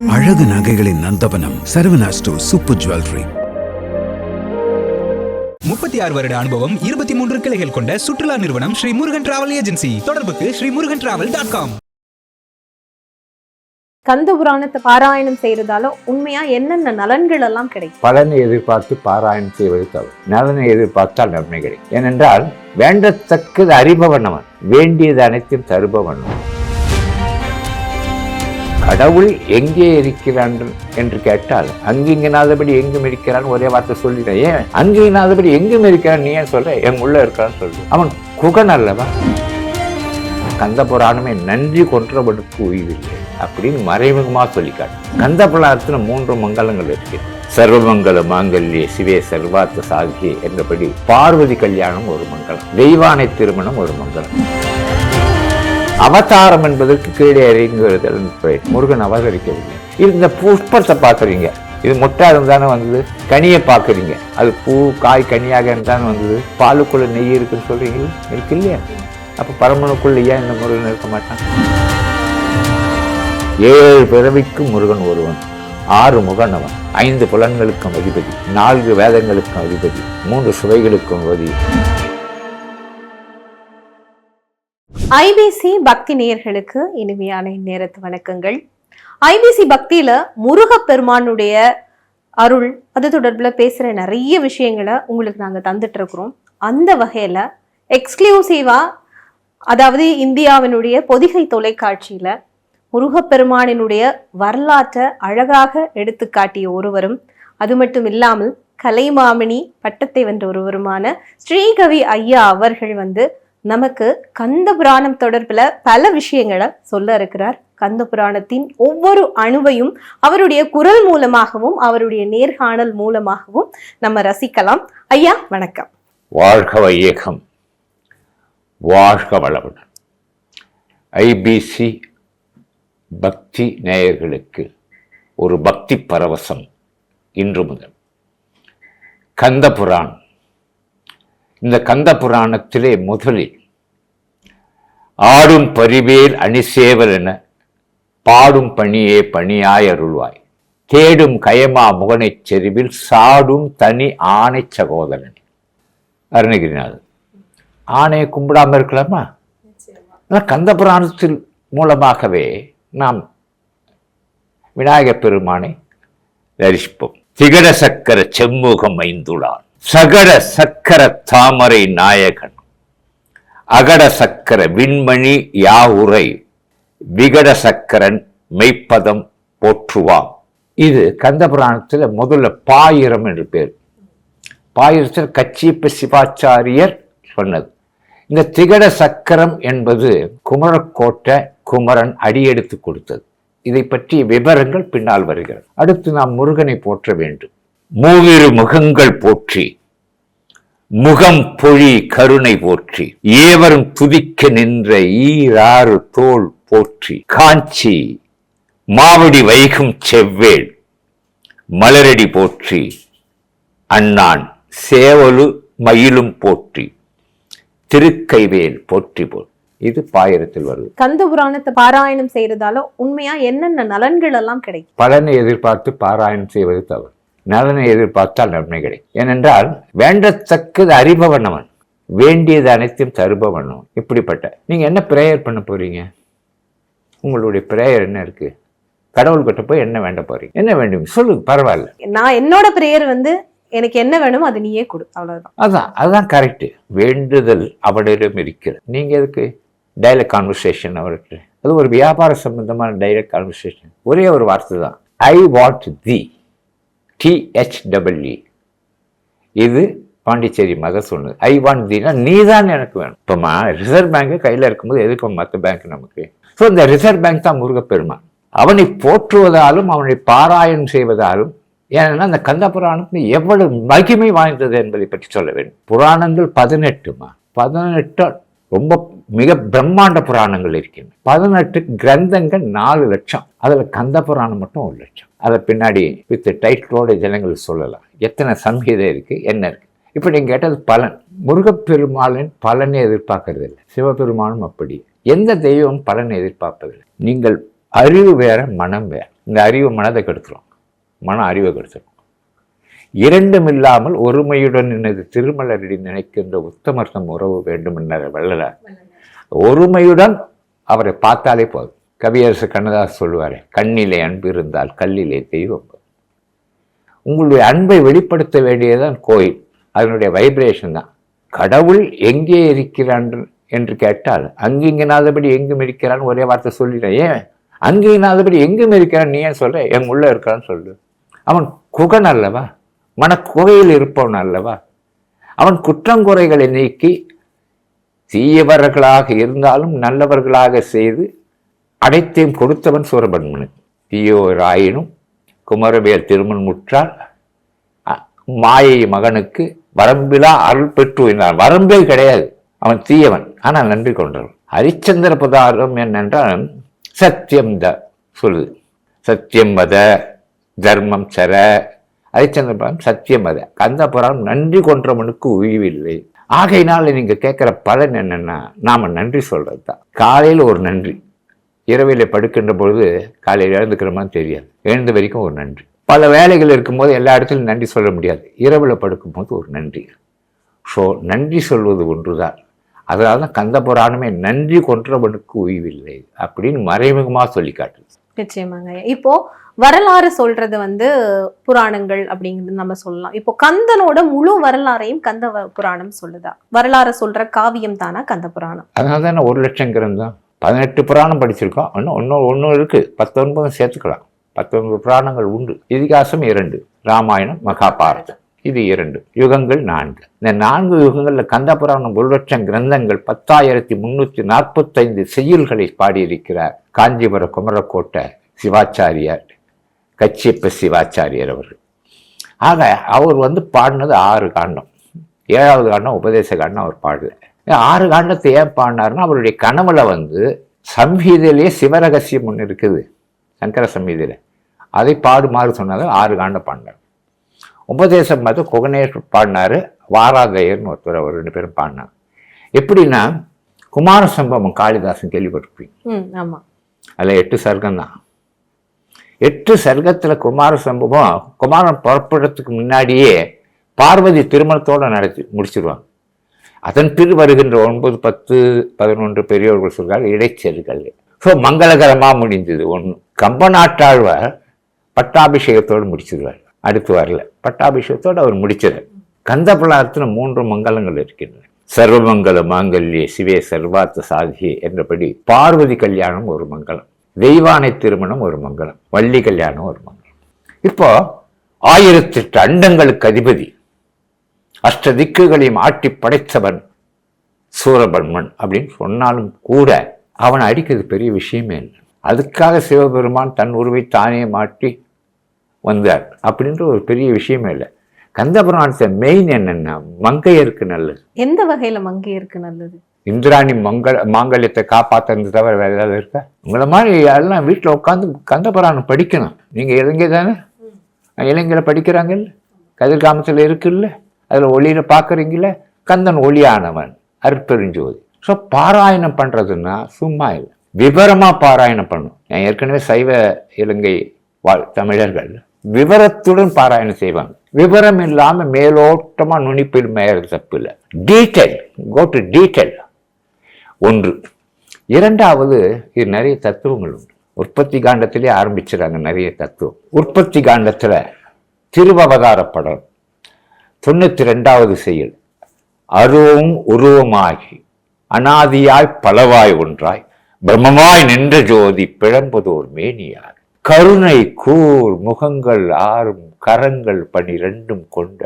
அழகு நகைகளின் நந்தவனம் Saravana store super jewellery. முப்பத்தி ஆறு வருட அனுபவம் இருபத்தி மூன்று கிளைகள் கொண்ட சுற்றுலா நிறுவனம் ஸ்ரீ முருகன் டிராவல் ஏஜென்சி தொடர்புக்கு Sri Murugan travel dot com கந்த புராணத்தை பாராயணம் செய்யறதால உண்மையா என்னென்ன நலன்கள் எல்லாம் கிடைக்கும்? பலனை எதிர்பார்த்து பாராயணம் செய்வது தவறு. நலனை எதிர்பார்த்தால் நன்மை கிடைக்கும். ஏனென்றால் வேண்டத்தக்கது அறிபவன் அவன். வேண்டியது அனைத்தும் தருபவன் அவன். கடவுள் எங்கே இருக்கிறான் என்று கேட்டால் அங்கிங்கனாதபடி எங்கும் இருக்கிறான் ஒரே வார்த்தை சொல்லிட்டேன் ஏன்? அங்கிங்கனாதபடி எங்கும் இருக்கிறான் நீ ஏன் சொல்ற? என் உள்ள இருக்கிறான்னு சொல்லு. அவன் குகன் அல்லவா? கந்த புராணமே நன்றி கொன்றவனுக்கு உய்வில்லை அப்படின்னு மறைமுகமா சொல்லிக்காட்டு. கந்த புராணத்துல மூன்று மங்கலங்கள் இருக்கு. சர்வமங்கல மாங்கல்ய சிவே சர்வார்த்த சாகியே என்றபடி பார்வதி கல்யாணம் ஒரு மங்கலம். தெய்வானை திருமணம் ஒரு மங்கலம். அவதாரம் என்பதற்கு கீழே இறங்கி முருகன் அவதரிக்கவில்லை. இந்த புஷ்பத்தை பார்க்குறீங்க. இது மொட்டா இருந்தானே வந்தது? கனியை பார்க்குறீங்க. அது பூ காய் கனியாக இருந்தானே வந்தது? பாலுக்குள்ள நெய் இருக்குன்னு சொல்றீங்களா இருக்கு இல்லையா? அப்போ பரமனுக்குள்ள ஏன் இந்த முருகன் இருக்க மாட்டான்? ஏழு பிறவிக்கும் முருகன் ஒருவன் ஆறு முகன் அவன் ஐந்து புலன்களுக்கும் அதிபதி நான்கு வேதங்களுக்கும் அதிபதி மூன்று சுவைகளுக்கும் அதிபதி. ஐபிசி பக்தி நேயர்களுக்கு இனிமையான நேரத்து வணக்கங்கள். ஐபிசி பக்தியில முருகப்பெருமானுடைய அருள் அது தொடர்பில் பேசுகிற நிறைய விஷயங்களை உங்களுக்கு நாங்கள் தந்துட்டு இருக்கிறோம் அந்த வகையில் எக்ஸ்க்ளூசிவா அதாவது இந்தியாவினுடைய பொதிகை தொலைக்காட்சியில் முருகப்பெருமானினுடைய வரலாற்றை அழகாக எடுத்து காட்டிய ஒருவரும் அது மட்டும் இல்லாமல் கலைமாமணி பட்டத்தை வென்ற ஒருவருமான ஸ்ரீகவி ஐயா அவர்கள் வந்து நமக்கு கந்த புராணம் தொடர்பில் பல விஷயங்களை சொல்ல இருக்கிறார். கந்த புராணத்தின் ஒவ்வொரு அணுவையும் அவருடைய குரல் மூலமாகவும் அவருடைய நேர்காணல் மூலமாகவும் நம்ம ரசிக்கலாம். ஐயா வணக்கம். வாழ்க வையகம். வாழ்க வளமுடன். ஐபிசி பக்தி நேயர்களுக்கு ஒரு பக்தி பரவசம் இன்று முதல். கந்த புராணம் இந்த கந்த புராணத்திலே முதலில் ஆடும் பரிவேல் அணிசேவல் என பாடும் பணியே பணியாய் அருள்வாய் தேடும் கயமா முகனைச் செறிவில் சாடும் தனி ஆணை சகோதரன். அருணகிரிநாதர் ஆணையை கும்பிடாம இருக்கலாமா? கந்த புராணத்தில் மூலமாகவே நாம் விநாயகப் பெருமானை தரிசிப்போம். திகட சக்கர செம்முகம் ஐந்துளான். சகட சக்கர தாமரை நாயகன். அகட சக்கர விண்மணி யாவுரை விகட சக்கரன் மெய்ப்பதம் போற்றுவாம். இது கந்தபுராணத்தில் முதல்ல பாயிரம் என்று பேர். பாயிரத்தில் கச்சிப்ப சிவாச்சாரியர் சொன்னது. இந்த திகட சக்கரம் என்பது குமரக்கோட்டை குமரன் அடியெடுத்து கொடுத்தது. இதை பற்றிய விவரங்கள் பின்னால் வருகிறது. அடுத்து நாம் முருகனை போற்ற வேண்டும். மூவிரு முகங்கள் போற்றி முகம் பொழி கருணை போற்றி. ஏவரும் துதிக்க நின்ற ஈராறு தோள் போற்றி. காஞ்சி மாவடி வைகும் செவ்வேள் மலரடி போற்றி. அண்ணான் சேவலு மயிலும் போற்றி. திருக்கைவேல் போற்றி போல் இது பாயிரத்தில் வருது. கந்த புராணத்தை பாராயணம் செய்யறதால உண்மையா என்னென்ன நலன்கள் எல்லாம் கிடைக்கும்? பலனை எதிர்பார்த்து பாராயணம் செய்வது தவறு. நலனை எதிர்பார்த்தால் நன்மை கிடைக்கும். ஏனென்றால் வேண்டத்தக்கது அறிபவன் அவன் வேண்டியது அனைத்தையும் தருபவன் இப்படிப்பட்ட நீங்க என்ன பிரேயர் பண்ண போறீங்க? உங்களுடைய பிரேயர் என்ன இருக்கு? கடவுள்கிட்ட போய் என்ன வேண்ட போறீங்க? என்ன வேண்டும்? சொல்லுங்க பரவாயில்ல. நான் என்னோட பிரேயர் வந்து எனக்கு என்ன வேணுமோ அது நீயே கொடு அவ்வளவுதான். அதான் அதுதான் கரெக்ட் வேண்டுதல் அவரிடம் இருக்கிறது. நீங்க எதுக்கு? டைலக்ட் கான்வர்சேஷன் அவர்கிட்ட. அது ஒரு வியாபார சம்பந்தமான டைலக்ட் கான்வர்சேஷன் ஒரே ஒரு வார்த்தை தான். ஐ வாண்ட் தி டிஹெச்டபிள்இ இது பாண்டிச்சேரி மக சொன்னது. ஐ வாண்ட் தினா நீ தான் எனக்கு வேணும். இப்போமா ரிசர்வ் பேங்க்கு கையில் இருக்கும்போது எதுக்கு மற்ற பேங்க் நமக்கு? ஸோ இந்த ரிசர்வ் பேங்க் தான் முருகப்பெருமான். அவனை போற்றுவதாலும் அவனை பாராயணம் செய்வதாலும் ஏன்னா அந்த கந்த புராணம் எவ்வளவு மகிமை வாய்ந்தது என்பதை பற்றி சொல்ல வேண்டும். புராணங்கள் பதினெட்டுமா? பதினெட்டு ரொம்ப மிக பிரம்மாண்ட புராணங்கள் இருக்கின்றன. பதினெட்டு கிரந்தங்கள் நாலு லட்சம். அதில் கந்த புராணம் மட்டும் ஒரு லட்சம். அதை பின்னாடி வித் டைட்டிலோட ஜனங்கள் சொல்லலாம். எத்தனை சம்ஹிதை இருக்குது என்ன இருக்குது இப்போ நீங்கள் கேட்டது பலன். முருகப்பெருமாளின் பலனை எதிர்பார்க்கறது இல்லை. சிவபெருமானும் அப்படி. எந்த தெய்வம் பலனை எதிர்பார்ப்பதில்லை? நீங்கள் அறிவு வேற மனம் வேற. இந்த அறிவு மனதை கெடுத்துரும். மனம் அறிவை கெடுத்துரும். இரண்டும் இல்லாமல் ஒருமையுடன் எனது திருமலரடி நினைக்கின்ற உத்தமர்த்தம் உறவு வேண்டும் என்ற வள்ளலார். ஒருமையுடன் அவரை பார்த்தாலே போதும். கவியரசு கண்ணதாஸ் சொல்லுவார் கண்ணிலே அன்பு இருந்தால் கல்லிலே தெய்வம். உங்களுடைய அன்பை வெளிப்படுத்த வேண்டியதுதான் கோயில். அதனுடைய வைப்ரேஷன் தான். கடவுள் எங்கே இருக்கிறான் என்று கேட்டால் அங்கிங்கனாதபடி எங்கும் இருக்கிறான் ஒரே வார்த்தை சொல்லிட்டேன். ஏன்? அங்கிங்கனாதபடி எங்கும் இருக்கிறான் நீ ஏன் சொல்ற? என் உள்ள இருக்கிறான்னு சொல்லு. அவன் குகன் அல்லவா? மனக்குகையில் இருப்பவன் அல்லவா? அவன் குற்றங்குறைகளை நீக்கி தீயவர்களாக இருந்தாலும் நல்லவர்களாக செய்து அனைத்தையும் கொடுத்தவன் சூரபன்மனு. தீயோராயினும் குமரவேல் திருமண் முற்றால் மாயை மகனுக்கு வரம்பிலா அருள் பெற்று என்றான் வரம்பே கிடையாது. அவன் தீயவன். ஆனால் நன்றி கொண்டவன். ஹரிச்சந்திர பதாரம் என்னென்றால் சத்தியம் த சொல்லுது. சத்தியம் வத தர்மம் சர. ஹரிச்சந்திர பதாரம் சத்தியம் வத. கந்த புராணம் நன்றி கொன்றவனுக்கு உய்வில்லை. ஆகையினால நீங்கள் கேட்குற பலன் என்னென்னா நாம் நன்றி சொல்றது தான் காலையில் ஒரு நன்றி. இரவில் படுக்கின்ற பொழுது காலையில் எழுந்துக்கிறோமா தெரியாது. எழுந்த வரைக்கும் ஒரு நன்றி. பல வேலைகள் இருக்கும்போது எல்லா இடத்துலையும் நன்றி சொல்ல முடியாது. இரவில் படுக்கும்போது ஒரு நன்றி. ஸோ நன்றி சொல்வது ஒன்று தான் அதனால தான் கந்த புராணமே நன்றி கொன்றவனுக்கு உய்வில்லை அப்படின்னு மறைமுகமாக சொல்லி காட்டுது நிச்சயமாங்க. இப்போ வரலாறு சொல்றது வந்து புராணங்கள் அப்படிங்கிறது நம்ம சொல்லலாம். இப்போ கந்தனோட முழு வரலாறையும் கந்த புராணம் சொல்லுதா? வரலாறு சொல்ற காவியம் தானா கந்த புராணம்? அதனால தானே ஒரு லட்சம் கிரந்தம் பதினெட்டு புராணம் படிச்சிருக்கோம். இன்னும் ஒன்றும் ஒன்றும் இருக்கு. பத்தொன்பதும் சேர்த்துக்கலாம். பத்தொன்பது புராணங்கள் உண்டு. இதிகாசம் இரண்டு. ராமாயணம் மகாபாரதம். இது இரண்டு. யுகங்கள் நான்கு. இந்த நான்கு யுகங்களில் கந்த புராணம் ஒரு லட்சம் கிரந்தங்கள் பத்தாயிரத்தி முந்நூற்றி நாற்பத்தைந்து செய்யுள்களை பாடியிருக்கிறார். காஞ்சிபுர குமரக்கோட்டை சிவாச்சாரியார். கச்சியப்ப சிவாச்சாரியர் அவர்கள். ஆக அவர் வந்து பாடினது ஆறு காண்டம். ஏழாவது காண்டம் உபதேச காண்டம் அவர் பாடல. ஆறு காண்டத்தை ஏன் பாடினார்னா அவருடைய கனவுல வந்து சம்ஹீதையிலேயே சிவரகசியம் ஒன்று இருக்குது சங்கர சம்ஹீதையில. அதை பாடுமாறு சொன்னது ஆறு காண்டம் பாடினார். உபதேசம் பார்த்து குகனேஷ் பாடினாரு வாராதயர்னு ஒருத்தர் அவர் ரெண்டு பேரும் பாடினார். எப்படின்னா குமார சம்பவம் காளிதாசன் கேள்விப்பட்டிருப்பீங்க. அதில் எட்டு சர்க்கம் தான் எட்டு சர்க்கத்தில் குமார சம்பவம் குமாரன் புறப்படுறதுக்கு முன்னாடியே பார்வதி திருமணத்தோடு நடத்தி முடிச்சிருவாங்க. அதன் பின் வருகின்ற ஒன்பது பத்து பதினொன்று பெரியோர்கள் சொல்கிறார் இடைச்செல்கள் ஸோ மங்களகரமாக முடிந்தது. ஒன்று கம்பநாட்டாழ்வார் பட்டாபிஷேகத்தோடு முடிச்சிருவார். அடுத்து வரல. பட்டாபிஷேகத்தோடு அவர் முடிச்சது. கந்த புலாரத்தில் மூன்று மங்களங்கள் இருக்கின்றன. சர்வமங்கல மாங்கல்யே சிவே சர்வார்த்த சாதியே என்றபடி பார்வதி கல்யாணம் ஒரு மங்களம். தெய்வானை திருமணம் ஒரு மங்களம். வள்ளி கல்யாணம் ஒரு மங்களம். இப்போ ஆயிரத்தெட்டு அண்டங்களுக்கு அதிபதி அஷ்ட திக்குகளையும் ஆட்டி படைத்தவன் சூரபன்மன் அப்படின்னு சொன்னாலும் கூட அவனை அடிக்கிறது பெரிய விஷயமே இல்லை. அதுக்காக சிவபெருமான் தன் உருவை தானே மாட்டி வந்தார் அப்படின்ற ஒரு பெரிய விஷயமே இல்லை. கந்தபுராணத்தை மெயின் என்னென்ன மங்கையருக்கு நல்லது. எந்த வகையில் மங்கையருக்கு நல்லது? இந்திராணி மங்கள மாங்கல்யத்தை காப்பாத்துறது தவிர வேற ஏதாவது இருக்கா? உங்களை மாதிரி எல்லாம் வீட்டில் உட்காந்து கந்தபுராணம் படிக்கணும். நீங்க இலங்கை தானே? இலங்கையில படிக்கிறாங்கல்ல கதிர்காமத்தில் இருக்குல்ல அதில் ஒளியில் பார்க்குறீங்கள கந்தன் ஒளியானவன் அற்பெருஞ்சோதி ஸோ பாராயணம் பண்ணுறதுன்னா சும்மா இல்லை. விவரமாக பாராயணம் பண்ணும். நான் ஏற்கனவே சைவ இலங்கை வாழ் தமிழர்கள் விவரத்துடன் பாராயணம் செய்வாங்க. விவரம் இல்லாமல் மேலோட்டமாக நுனிப்பில் மேயறது தப்பு இல்லை. டீட்டெயில் கோ டு டீட்டெயில் ஒன்று. இரண்டாவது இது நிறைய தத்துவங்கள் உண்டு. உற்பத்தி காண்டத்திலே ஆரம்பிச்சிடறாங்க நிறைய தத்துவம். உற்பத்தி காண்டத்துல திருவவதார படம் தொண்ணூத்தி ரெண்டாவது செயல் அருவும் உருவமாகி அனாதியாய் பலவாய் ஒன்றாய் பிரம்மமாய் நின்ற ஜோதி பிழம்புதோர் மேனியார். கருணை கூர் முகங்கள் ஆறும் கரங்கள் பனிரெண்டும் கொண்ட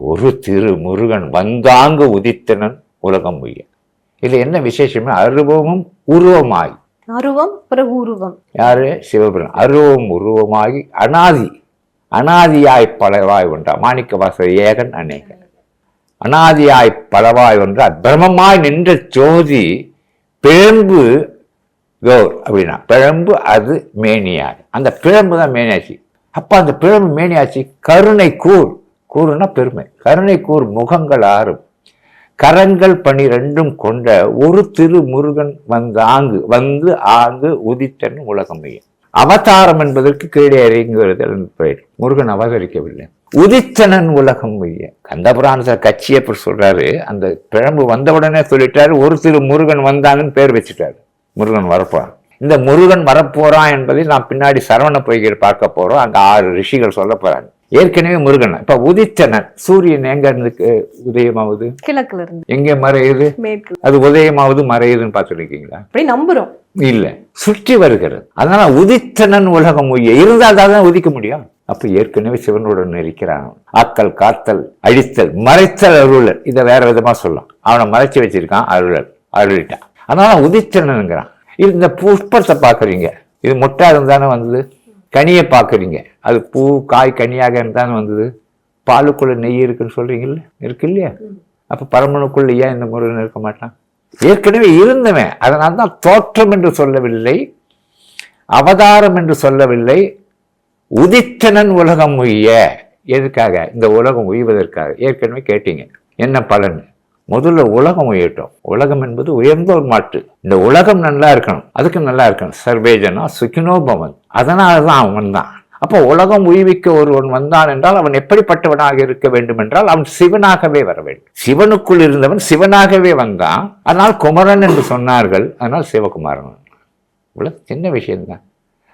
ஒரு திரு முருகன் வந்தாங்கு உதித்தனன் உலகம் உய்ய. இதுல என்ன விசேஷமே அருவமும் உருவமாய். அருவம் பிறகு உருவம். யாரு? சிவபெருமான். அருவம் உருவமாகி அனாதி. அனாதியாய் பலவாய் ஒன்றா மாணிக்க வாசர் ஏகன் அநேகன். அனாதியாய் பலவாய் ஒன்றா பிரம்மமாய் நின்ற ஜோதி பிழம்பு கௌர் அப்படின்னா பிழம்பு அது மேனியார் அந்த பிழம்பு தான் மேனியாச்சு. அப்ப அந்த பிழம்பு மேனியாச்சு கருணை கூர் கூறுனா பெருமை. கருணை கூர் முகங்கள் ஆறும். கரங்கள் பனிரெண்டும் கொண்ட ஒரு திரு முருகன் வந்து ஆங்கு வந்து ஆங்கு உதித்தன் உலகம் அவதாரம் என்பதற்கு கீழே இறங்குகிறது பெயர். முருகன் அவதரிக்கவில்லை. உதித்தனன் உலகம் மைய கந்தபுராணத்தில் கட்சி எப்படி சொல்றாரு அந்த பிழம்பு வந்தவுடனே சொல்லிட்டாரு ஒரு திரு முருகன் வந்தாங்கன்னு பேர் வச்சுட்டாரு. முருகன் வரப்போறான். இந்த முருகன் வரப்போறான் என்பதை நாம் பின்னாடி சரவண பொய்கள் பார்க்க போறோம். அங்க ஆறு ரிஷிகள் சொல்ல போறாங்க. ஏற்கனவே முருகன். இப்ப உதித்தனன் சூரியன் எங்க இருந்து உதயமாகுது கிழக்குல இருந்து எங்க மறையுது? அது உதயமாவது மறையுதுன்னு பார்த்துருக்கீங்களா? அப்படி நம்புறோம். இல்ல. சுற்றி வருகிறது. அதனால உதித்தனன் உலகம் இருந்தால் தான் உதிக்க முடியும். அப்ப ஏற்கனவே சிவனுடன் இருக்கிறான். ஆத்தல் காத்தல் அழித்தல் மறைத்தல் அருளல். இதை வேற விதமா சொல்லலாம். அவனை மறைச்சு வச்சிருக்கான் அருளல். அருளிட்டான். அதனால உதித்தனனுங்கிறான் இந்த புஷ்பத்தை பாக்குறீங்க இது மொட்டா இருந்தானே வந்தது? கனியை பார்க்குறீங்க. அது பூ காய் கனியாக இருந்தாலும் வந்தது. பாலுக்குள்ளே நெய் இருக்குன்னு சொல்கிறீங்கல்ல இருக்கு இல்லையா? அப்போ பரமனுக்குள்ள ஏன் இந்த முருகன் இருக்க மாட்டான்? ஏற்கனவே இருந்தவன். அதனால் தான் தோற்றம் என்று சொல்லவில்லை அவதாரம் என்று சொல்லவில்லை உதித்தனன் உலகம் உய்ய. எதுக்காக? இந்த உலகம் உய்வதற்காக. ஏற்கனவே கேட்டீங்க. என்ன பலன்? முதல்ல உலகம் உயட்டும் உலகம் என்பது உயர்ந்த ஒரு மாட்டு இந்த உலகம் நல்லா இருக்கணும். அதுக்கு நல்லா இருக்கணும். சர்வேஜனா சுகினோபவன். அதனால தான் அவன் தான் அப்போ உலகம் உய்விக்க ஒருவன் வந்தான் என்றால் அவன் எப்படிப்பட்டவனாக இருக்க வேண்டும் என்றால் அவன் சிவனாகவே வர வேண்டும். சிவனுக்குள் இருந்தவன் சிவனாகவே வந்தான். அதனால் குமரன் என்று சொன்னார்கள். அதனால் சிவகுமாரன். இவ்வளவு சின்ன விஷயம்தான்.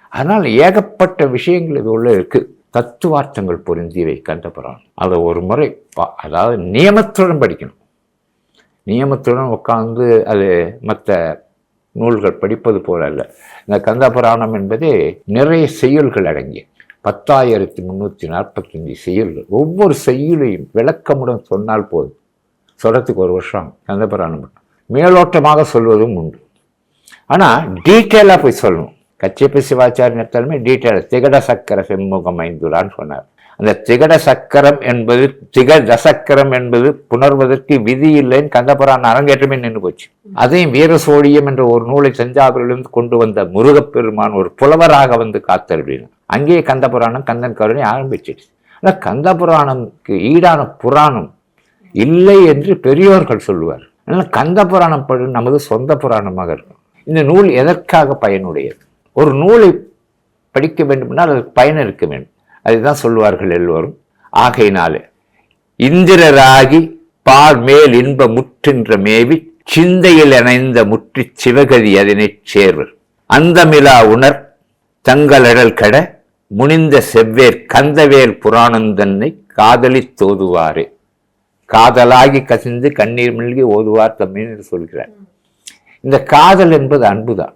அதனால் ஏகப்பட்ட விஷயங்கள் இது உள்ள இருக்கு. தத்துவார்த்தங்கள் பொருந்தியவை கண்டபுராணம் அதை ஒரு முறை பா- அதாவது நியமத்துடன் படிக்கணும். நியமத்துடன் உட்கார்ந்து அது மற்ற நூல்கள் படிப்பது போல அல்ல. இந்த கந்தபுராணம் என்பது நிறைய செய்யுள்கள் அடங்கிய பத்தாயிரத்தி முந்நூற்றி நாற்பத்தஞ்சு செய்யுள்கள். ஒவ்வொரு செய்யுளையும் விளக்கமுடன் சொன்னால் போதும். சொல்கிறதுக்கு ஒரு வருஷம் கந்தபுராணம் மேலோட்டமாக சொல்வதும் உண்டு. ஆனால் டீட்டெயிலாக போய் சொல்லணும். கச்சியப்ப சிவாச்சாரியத்தாலுமே டீட்டெயிலாக டீட்டெயில் திகட சக்கர செம்முகம் ஐந்துரான்னு சொன்னார். அந்த திகட சக்கரம் என்பது திக தசக்கரம் என்பது புணர்வதற்கு விதி இல்லைன்னு கந்தபுரான் அரங்கேற்றமே நின்று போச்சு. அதையும் வீர சோழியம் என்ற ஒரு நூலை தஞ்சாவூரிலிருந்து கொண்டு வந்த முருகப்பெருமான் ஒரு புலவராக வந்து காத்தருளின அங்கேயே கந்தபுராணம் கந்தன் கருணை ஆரம்பிச்சிடுச்சு. ஆனால் கந்தபுராணம்க்கு ஈடான புராணம் இல்லை என்று பெரியோர்கள் சொல்லுவார். அதனால் கந்த புராணம் படி நமது சொந்த புராணமாக இருக்கும். இந்த நூல் எதற்காக பயனுடையது? ஒரு நூலை படிக்க வேண்டுமென்றால் அதற்கு பயன் இருக்க வேண்டும். அதுதான் சொல்லுவார்கள் எல்லோரும். ஆகையினாலே இந்திரராகி பால் மேல் இன்ப முற்றின்ற மேவி சிந்தையில் இணைந்த முற்றிச் சிவகதி அதனைச் சேர்வர். அந்தமிலா உணர் தங்களடல் கட முனிந்த செவ்வேர் கந்தவேல் புராணந்தன்னை காதலித் தோதுவாரே. காதலாகி கசிந்து கண்ணீர் மல்கி ஓதுவார் தம்மின்னு என்று சொல்கிறார். இந்த காதல் என்பது அன்புதான்.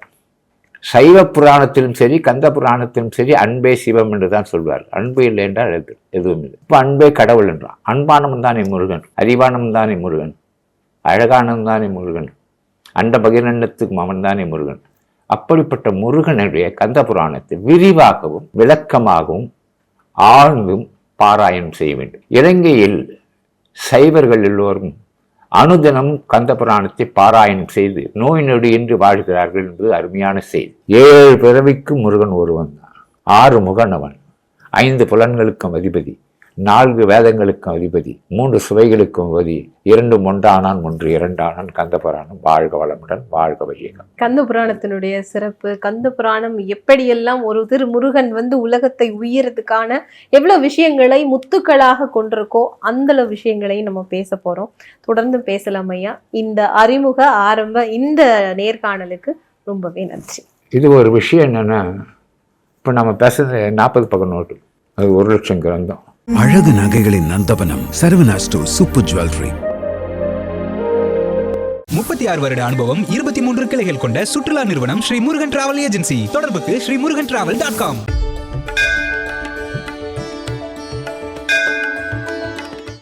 சைவ புராணத்திலும் சரி கந்த புராணத்திலும் சரி அன்பே சிவம் என்று தான் சொல்வார் அன்பு இல்லை என்றால் எது- எதுவும் இல்லை. இப்போ அன்பே கடவுள் என்றான். அன்பானம் தானே முருகன். அறிவானம் தானே முருகன். அழகானம் தானே முருகன். அண்ட பகிரண்டத்துக்கும் அவன் தானே முருகன். அப்படிப்பட்ட முருகனுடைய கந்த புராணத்தை விரிவாகவும் விளக்கமாகவும் ஆழ்ந்தும் பாராயணம் செய்ய வேண்டும். இலங்கையில் சைவர்கள் எல்லோரும் அனுதினமும் கந்த புராணத்தை பாராயணம் செய்து நோய் நொடியின்றி வாழ்கிறார்கள் என்பது அருமையான செய்தி. ஏழு பிறவிக்கும் முருகன் ஒருவன் தான். ஆறு முகனவன். ஐந்து புலன்களுக்கும் அதிபதி. நான்கு வேதங்களுக்கும் அதிபதி மூன்று சுவைகளுக்கும் அதிபதி இரண்டு ஒன்றானான் ஒன்று இரண்டானான் கந்த புராணம் வாழ்க வளமுடன் வாழ்க வையகம் கந்த புராணத்தினுடைய சிறப்பு கந்த புராணம் எப்படியெல்லாம் ஒரு திரு முருகன் வந்து உலகத்தை உயரத்துக்கான எவ்வளவு விஷயங்களை முத்துக்களாக கொண்டிருக்கோ அந்த விஷயங்களையும் நம்ம பேச போறோம். தொடர்ந்து பேசலாம் ஐயா. இந்த அறிமுக ஆரம்ப இந்த நேர்காணலுக்கு ரொம்பவே நன்றி. இது ஒரு விஷயம் என்னன்னா இப்போ நம்ம பேசுறது நாற்பது பக்கம் நோட்டு அது ஒரு லட்சம் கிரந்தம். அழகு நகைகளின் நந்தவனம் சரவணா சூப்பர் ஜுவல்லரி. முப்பத்தி ஆறு வருட அனுபவம் இருபத்தி மூன்று கிளைகள் கொண்ட சுற்றுலா நிறுவனம் ஸ்ரீ முருகன் டிராவல் ஏஜென்சி. தொடர்புக்கு Sri Murugan travel dot com.